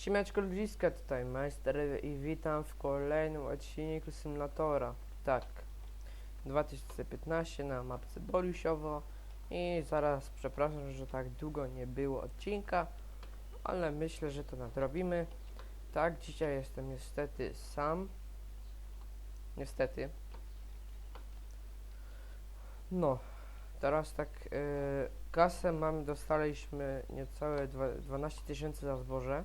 Siemeczko ludziska, tutaj Majster i witam w kolejnym odcinku Symulatora. Tak, 2015 na mapce Boriusiowo i zaraz przepraszam, że tak długo nie było odcinka, ale myślę, że to nadrobimy. Tak, dzisiaj jestem niestety sam. Niestety. No, teraz tak, yy, kasę mamy, dostaliśmy niecałe dwa- 12 tysięcy za zboże.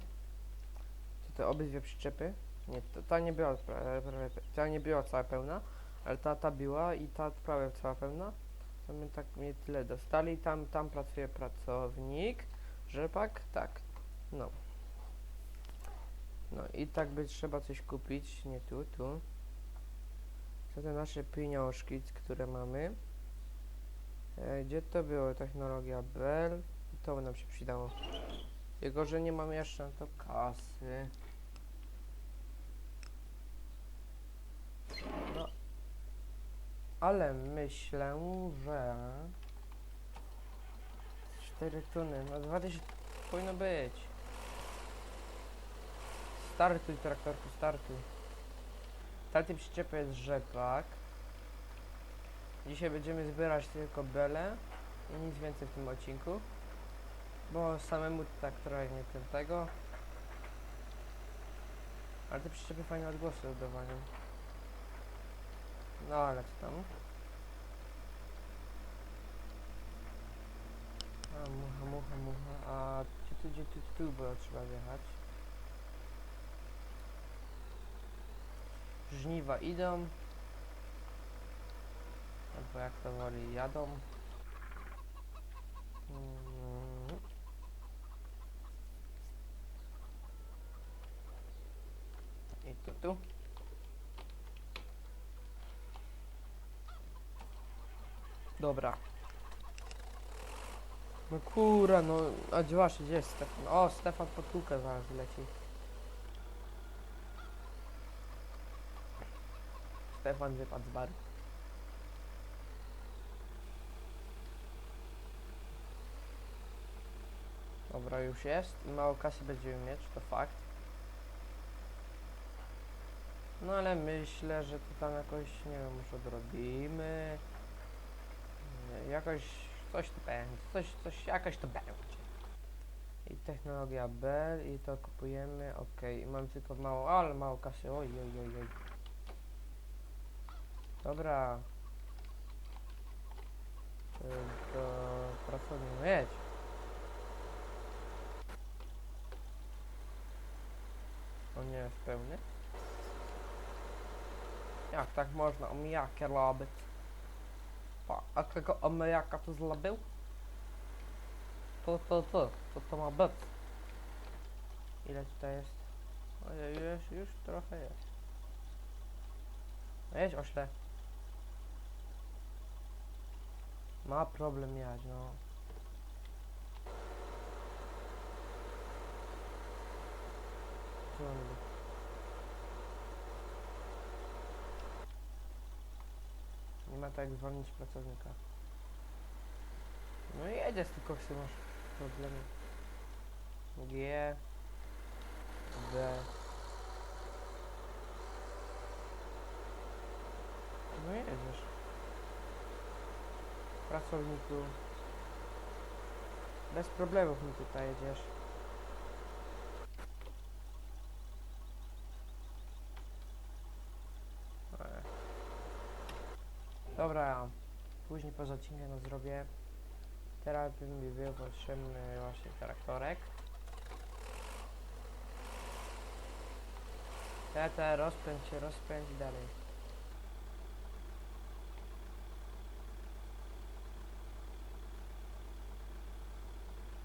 Te obydwie przyczepy. Nie, to, ta nie była, pra- prawie, ta nie była cała pełna, ale ta, ta była i ta prawie cała pełna. To my tak mnie tyle dostali. Tam, tam pracuje pracownik, rzepak, tak. No. No i tak by trzeba coś kupić, nie tu, tu. To te nasze pieniążki, które mamy. E, gdzie to było? Technologia Bell. To by nam się przydało. Tylko, że nie mamy jeszcze na to kasy. No. Ale myślę, że... 4 tuny, no 2000 powinno być. Startuj traktorku, startuj. Taty przyczepy jest rzepak. Dzisiaj będziemy zbierać tylko bele i nic więcej w tym odcinku. Bo samemu tak trochę nie ten tego. Ale te przyczepy fajne odgłosy oddawają. No co tam? A mucha, mucha, mucha. A gdzie tu, gdzie tu, tu było trzeba wjechać? Żniwa idą. Albo jak to woli, jadą. Mm. I tu, tu. Dobra. No kura, no, a właśnie, gdzie jest Stefan? O, Stefan pod kółkę zaraz leci. Stefan wypadł z baru. Dobra, już jest. I mało kasy będziemy mieć, to fakt. No ale myślę, że to tam jakoś, nie wiem, już odrobimy. Jakoś coś to będzie, coś, coś, jakoś to będzie. I technologia B i to kupujemy, ok, i mam tylko mało, ale mało kasy, oj, oj, oj, oj. Dobra. To pracownik, no jedź. On nie jest pełny. Jak tak można omijakę robić? Pa, a kogo omijaka tu zrobił? To, to, to, to, to ma być. Ile tutaj jest? Już, już trochę jest. No jedź ośle. Ma problem jać, no. Co on robi? Nie ma tak zwolnić pracownika. No i jedzie z tylko masz problemy. G B No jedziesz. Pracowniku. Bez problemów mi tutaj jedziesz. E. Dobra, później poza odcinkiem to zrobię. Teraz mi był potrzebny właśnie traktorek. Tata, rozpędź się, rozpędź dalej.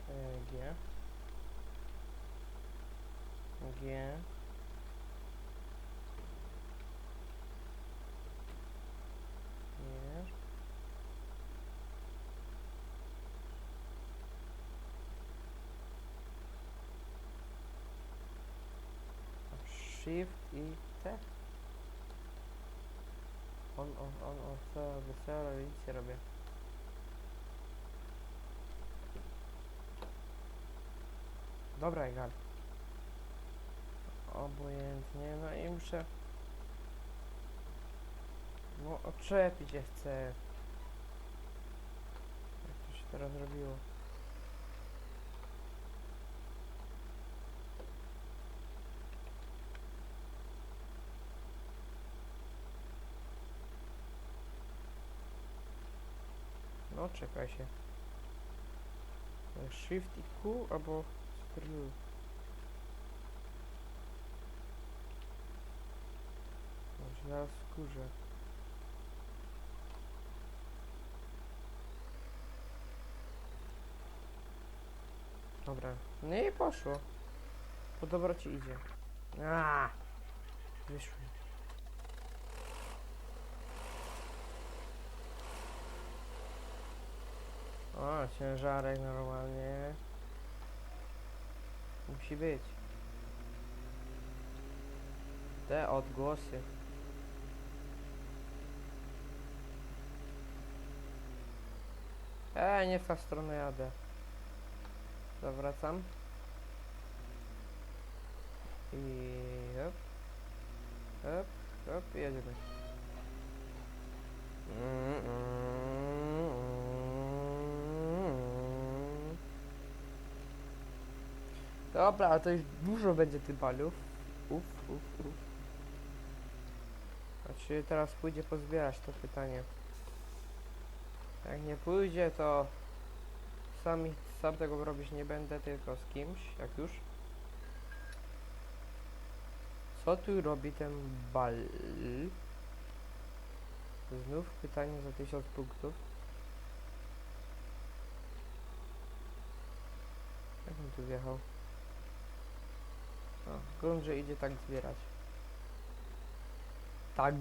E, G. G. Nie. Shift i T. On, on, on, on, co robię, co robię, nic nie robię. Dobra, egal. obojętnie, no i muszę... No, odczepić się chcę. Jak to się teraz robiło? No, czekaj się. Shift i Q albo. Może zaraz wkurzę. Dobra. No i poszło. Podobro ci idzie. A, Wyszły. O, ciężarek normalnie. Musi być. Te odgłosy. Ej, nie w tą stronę jadę. Zawracam. I hop. Hop, hop, jedziemy. Mm, mm. Dobra, ale to już dużo będzie tych baliów. Uf, uf, uf. A czy teraz pójdzie pozbierać to pytanie? Jak nie pójdzie, to sami, sam tego robić nie będę, tylko z kimś, jak już. Co tu robi ten bal? Znów pytanie za 1000 punktów. Jak on tu wjechał? Grunt, że idzie tak zbierać. Tak.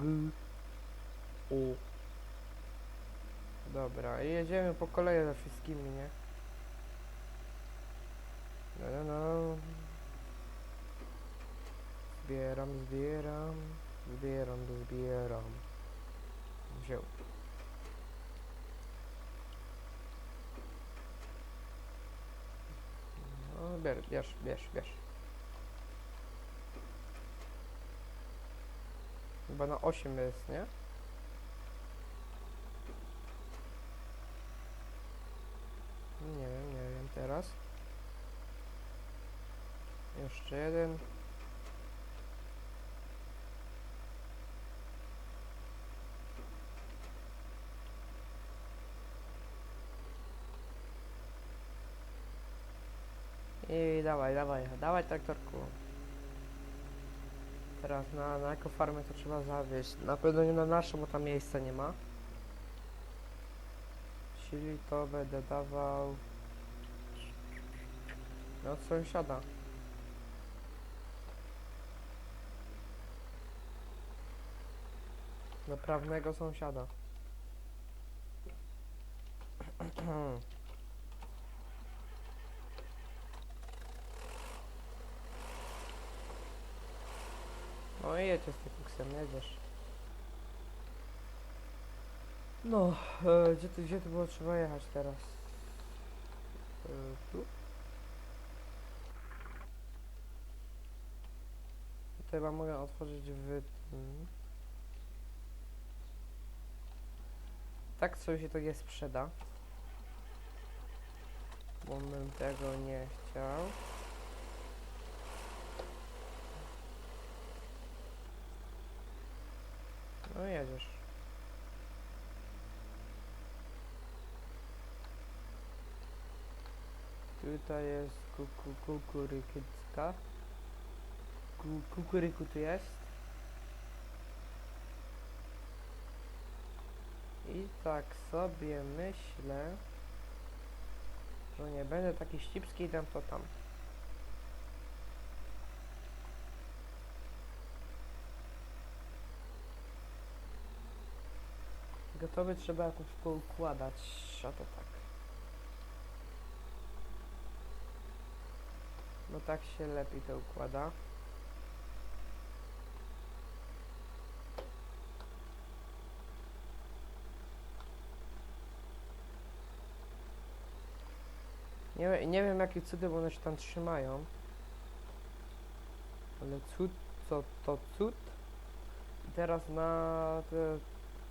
O. Dobra, i jedziemy po kolei za wszystkimi, nie? No, no, no. Zbieram, zbieram, zbieram, zbieram. Wziął. No, bierz, bierz, bierz, bierz. Chyba na 8 jest, nie? Nie wiem, nie wiem teraz. Jeszcze jeden. I dawaj, dawaj, dawaj traktorku. Teraz na, na jaką farmę to trzeba zawieźć. Na pewno nie na naszą, bo tam miejsca nie ma. Czyli to będę dawał... No od sąsiada. Do prawnego sąsiada. No i jedziesz z tym kuksem, jedziesz. No, e, gdzie, tu, gdzie tu było trzeba jechać teraz? E, tu? Tutaj chyba mogę otworzyć w. Tak sobie się to nie sprzeda. Bo bym tego nie chciał. No jedziesz. Tutaj jest kuku, kukurykycka. Ku, kukuryku tu jest. I tak sobie myślę, że nie będę taki ścipski dam to tam. Gotowy trzeba jakoś poukładać, a to tak. No tak się lepiej to układa. Nie, nie wiem jakie cudy, one się tam trzymają. Ale cud, co to cud? I teraz na te...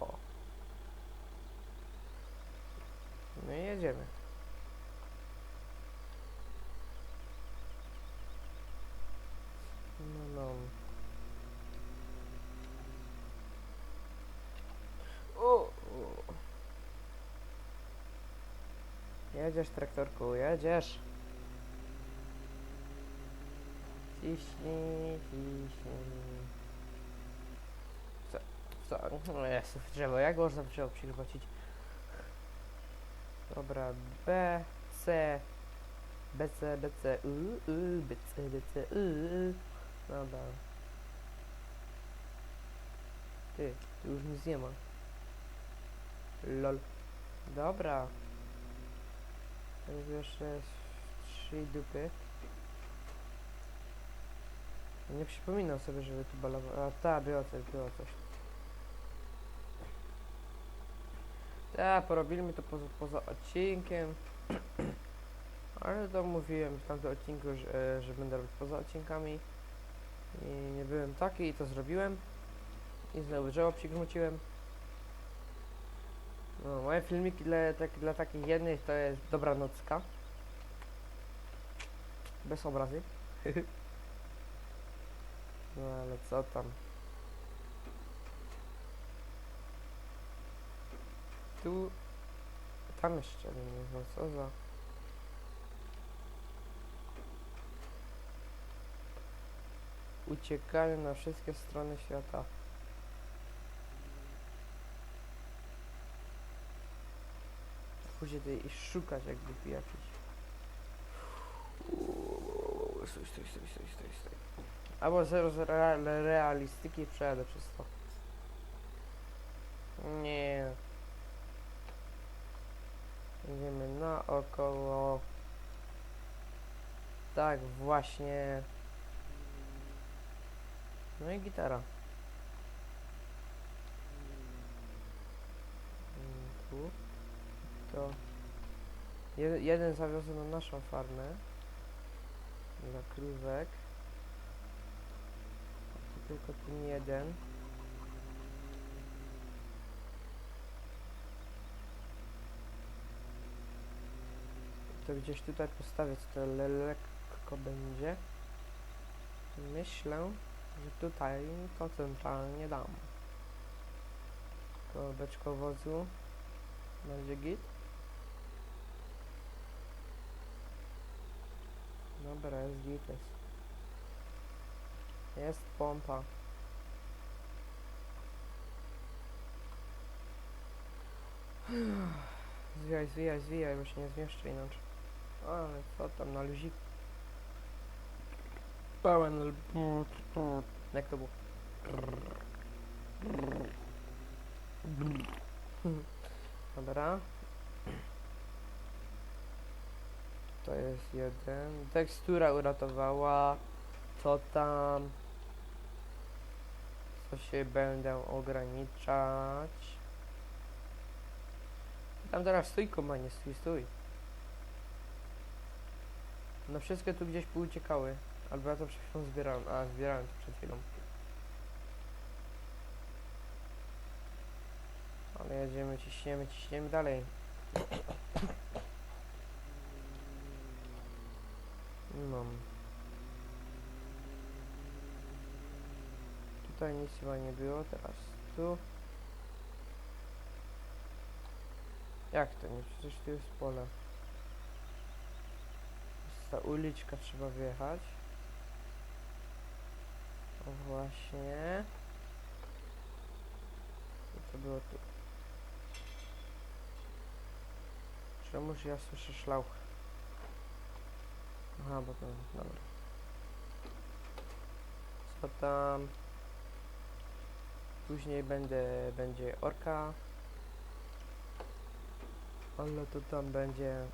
O. No i jedziemy. No, no. O, o. Jedziesz traktorku, jedziesz. Ciśnij, ciśnij. Co? Co? No jest drzewo. Jak można drzewo przychwycić? Dobra, B, C, B, C, B, C, U, U, B, C, B, C, U. Dobra. Ty, tu już nic nie ma. Lol. Dobra. Teraz jeszcze trzy dupy. Nie przypominam sobie, żeby tu balował. A ta, było coś, było coś. Ta, porobiliśmy to poza, poza odcinkiem. Ale to mówiłem w tamtym odcinku, że, że będę robić poza odcinkami. I nie byłem taki i to zrobiłem. I znowu drzewo przygrzmuciłem. No, moje filmiki dla, tak, dla takich jednych to jest dobranocka. Bez obrazy. no ale co tam. Tu... Tam jeszcze nie wiem co za... Uciekanie na wszystkie strony świata. Później tutaj i szukać jakby tu jakiś. Stój, stój, stój, stój, stój. Albo zero z real, realistyki przejadę przez to. Nie. Idziemy naokoło. Tak, właśnie. No i gitara. Tu. To. Jeden, zawiozę na naszą farmę. Dla krówek. Tylko ten jeden. To gdzieś tutaj postawię, co to le lekko będzie. Myślę, że tutaj to centralnie dam. To beczko wozu będzie git. Dobra, jest git jest. Jest pompa. Zwijaj, zwijaj, zwijaj, bo się nie zmieszczę inaczej. Ale co tam na luzik? Pełen l- Jak to było? Dobra. To jest jeden. Tekstura uratowała. Co tam? Co się będę ograniczać? Tam teraz stój, komanie, stój, stój. No wszystkie tu gdzieś pouciekały. Albo ja to przed chwilą zbierałem. A, zbierałem to przed chwilą. Ale jedziemy, ciśniemy, ciśniemy dalej. No. Tutaj nic chyba nie było, teraz tu. Jak to nie? Przecież tu jest pole. Ta uliczka, trzeba wjechać. O właśnie. I to było tu. Czemuż ja słyszę szlauch? Aha, bo to... Dobra. Co tam? Później będę... będzie orka. Ale to tam będzie...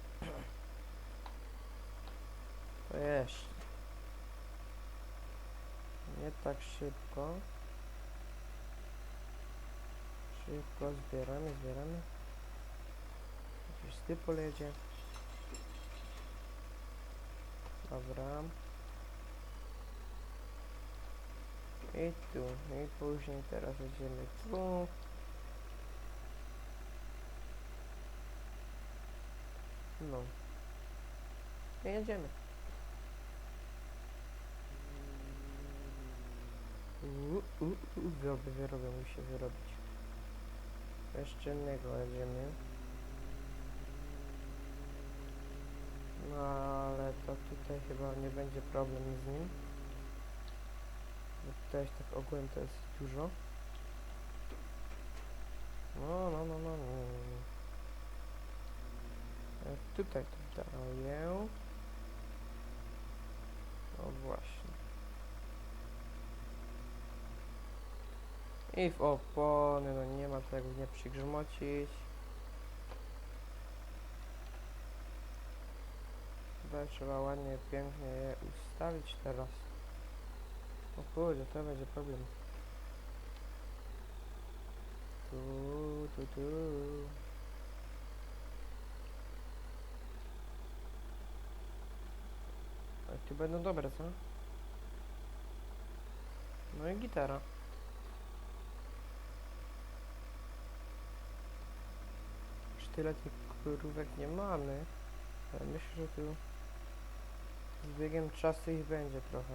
To. Nie tak szybko. Szybko zbieramy, zbieramy. Jakiś stypol jedzie. Dobra. I tu, i później teraz jedziemy tu. No. I jedziemy. Wyrobię, wyrobię, musi wyrobić. Jeszcze innego jedziemy. No ale to tutaj chyba nie będzie problem z nim. Bo tutaj tak ogółem to jest dużo. No, no, no, no, no. no. E, Tutaj to daję. O właśnie. I w opony, no nie ma tego nie przygrzmocić. Trzeba ładnie, pięknie je ustawić teraz. O kurde, to będzie problem. Tu, tu, tu. A tu będą dobre, co? No i gitara. Tyle tych krówek nie mamy, ale myślę, że tu z biegiem czasu ich będzie trochę.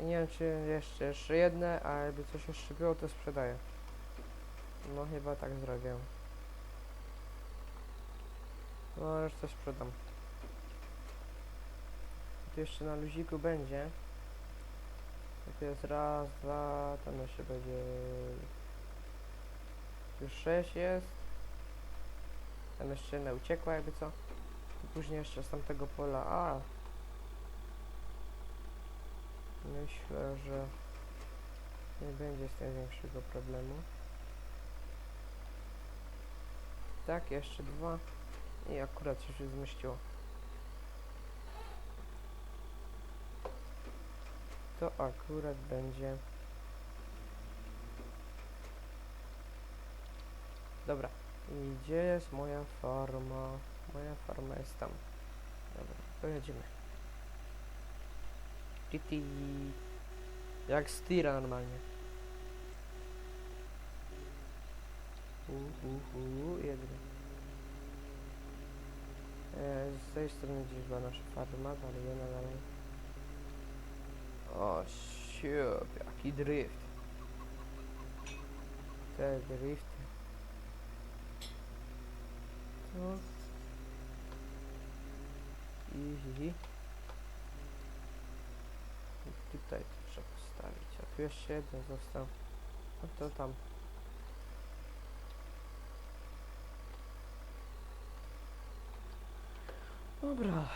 I nie wiem, czy jeszcze, jeszcze jedne, a jakby coś jeszcze było, to sprzedaję. No chyba tak zrobię. No resztę sprzedam. Tu jeszcze na luziku będzie. To jest raz, dwa, tam jeszcze będzie... Już sześć jest. Jeszcze jedna uciekła jakby co. I później jeszcze z tamtego pola, a... Myślę, że nie będzie z tym większego problemu. Tak, jeszcze dwa. I akurat się już zmieściło. To akurat będzie. Dobra. I gdzie jest moja farma? Moja farma jest tam. Dobra, pojedziemy. Titi. Jak z tira normalnie. Uhuhu, jedziemy. E, z tej strony gdzieś była nasza farma, dalej, jedna dalej. O, siup, jaki drift. Te drifty. No. Easy. I tutaj to trzeba postawić, a tu jeszcze jeden został. No to tam. Dobra,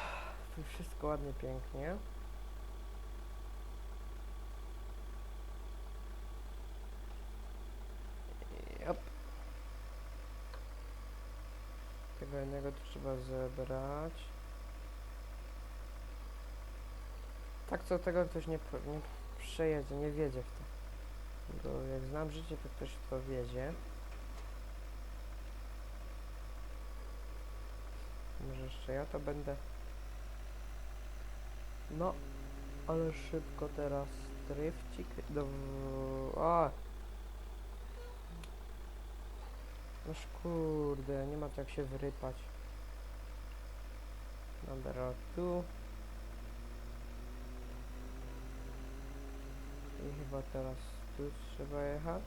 tu wszystko ładnie, pięknie. Tego jednego tu trzeba zebrać. Tak co tego ktoś nie, nie przejedzie, nie wiedzie w to. Bo jak znam życie, to ktoś w to wiedzie. Może jeszcze ja to będę. No, ale szybko teraz drifcik do... A! Noż kurde, nie ma jak się wyrypać. Dobra, tu. I chyba teraz tu trzeba jechać.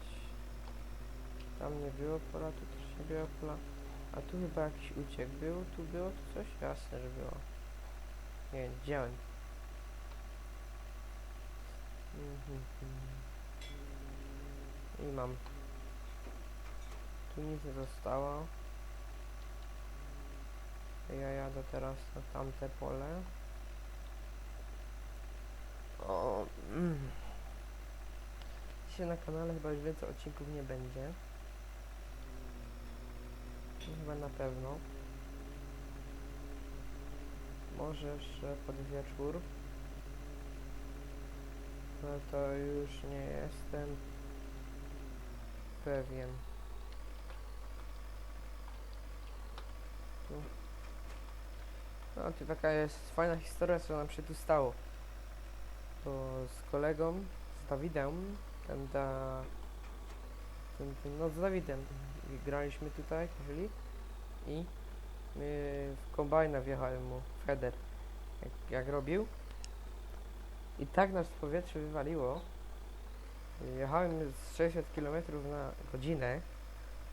Tam nie było pola, tu też nie było pola. A tu chyba jakiś uciek był, tu było tu coś? Jasne, że było. Nie wiem, gdzie on? Mhm, mhm. I mam. Nic nie zostało. Ja jadę teraz na tamte pole. O, mm. Dzisiaj na kanale chyba już więcej odcinków nie będzie. Chyba na pewno. Może jeszcze pod wieczór. Ale to już nie jestem pewien. No to taka jest fajna historia, co nam się tu stało. to z kolegą, z Dawidem, ten da... Ten, ten, no z Dawidem graliśmy tutaj, czyli i my w kombajna wjechałem mu, header, jak, jak robił. I tak nas w powietrze wywaliło. Jechałem z 600 km na godzinę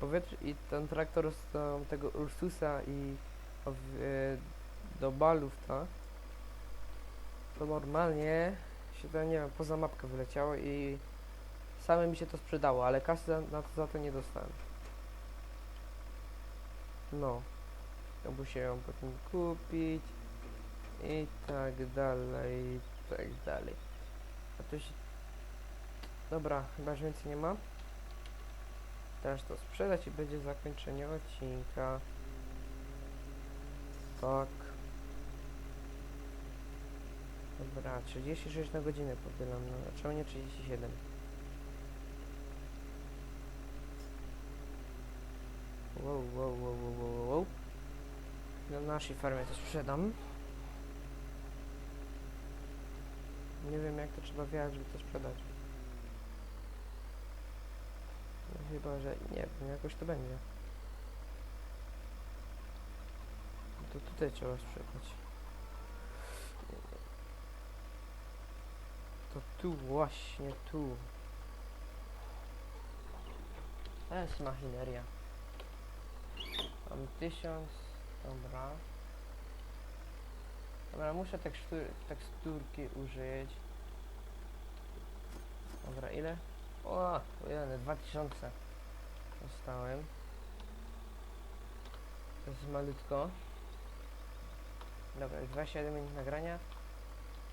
powietrze i ten traktor z tego Ursusa i w, e, do balów ta to normalnie się to nie wiem, poza mapkę wyleciało i same mi się to sprzedało, ale kasy za, na to, za to nie dostałem. No. To musiałem potem kupić i tak dalej, i tak dalej. A to się... Dobra, chyba już więcej nie ma. Teraz to sprzedać i będzie zakończenie odcinka. Tak. Dobra, 36 na godzinę podzielam na... Czemu nie 37? Wow, wow, wow, wow, wow, wow. Na naszej farmie to sprzedam. Nie wiem jak to trzeba wjechać, żeby to sprzedać. No chyba, że nie wiem, jakoś to będzie. To tutaj trzeba sprzedać. To tu właśnie, tu. To jest machineria. Mam tysiąc, dobra. Dobra, muszę tekstur, teksturki użyć. Dobra, ile? O, jeden, 2000 dostałem. To jest malutko. Dobra, już 27 minut nagrania.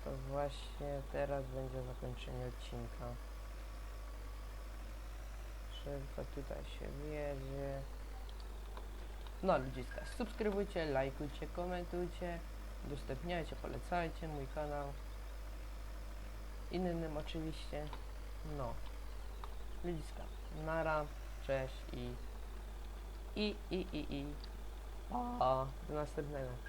To właśnie teraz będzie zakończenie odcinka. Szybko tutaj się wiedzie. No ludziska, subskrybujcie, lajkujcie, komentujcie, udostępniajcie, polecajcie mój kanał. Innym oczywiście. No. Ludziska, nara, cześć i i i i i. Pa. Do następnego.